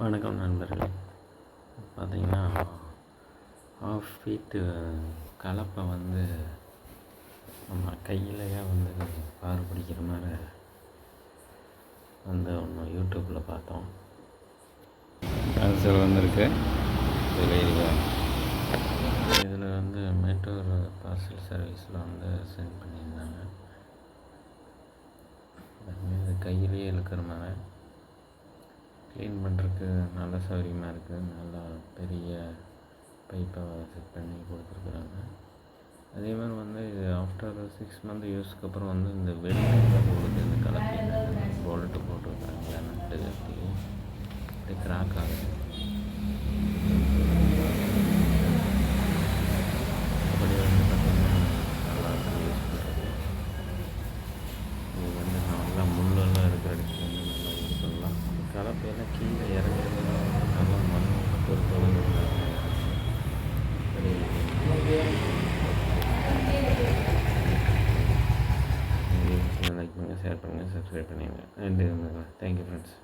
வணக்கம் நண்பர்களே. பார்த்தீங்கன்னா ஆஃப் ஃபீட்டு கலப்பை வந்து நம்ம கையிலையே வந்து பார் பிடிக்கிற மாதிரி வந்து ஒன்று யூடியூப்பில் பார்த்தோம். பார்சல் வந்திருக்கு. இதில் இதில் வந்து மேட்டூர் பார்சல் சர்வீஸில் வந்து சென்ட் பண்ணியிருந்தாங்க. இது கையிலேயே இழுக்கிற மாதிரி. க்ளீன் பண்ணுறதுக்கு நல்ல சௌகரியமாக இருக்குது நல்லா பெரிய பைப்பை செட் பண்ணி கொடுத்துருக்குறாங்க. அதே மாதிரி வந்து இது ஆஃப்டர் சிக்ஸ் மந்த் யூஸ்க்கு அப்புறம் வந்து இந்த வெளியில் போடுது. இந்த கலப்பி போல்ட்டு போட்டுருக்காங்க. நட்டு கட்டி இது கிராக் ஆகுது அப்படி வந்து பார்த்திங்கன்னா நல்லா இருக்கு யூஸ் பண்ணுறது இது வந்து நல்லா முள்ளெல்லாம் இருக்கிற இடத்துல வந்து நல்லா இது பண்ணலாம் கலப்பையெல்லாம் கீழே இறங்குறதுனால வந்து நல்லா மண் பொருட்கள் லைக் பண்ணுங்கள் ஷேர் பண்ணுங்கள் சப்ஸ்கிரைப் பண்ணிடுங்க நன்றி தேங்க்யூ ஃப்ரெண்ட்ஸ்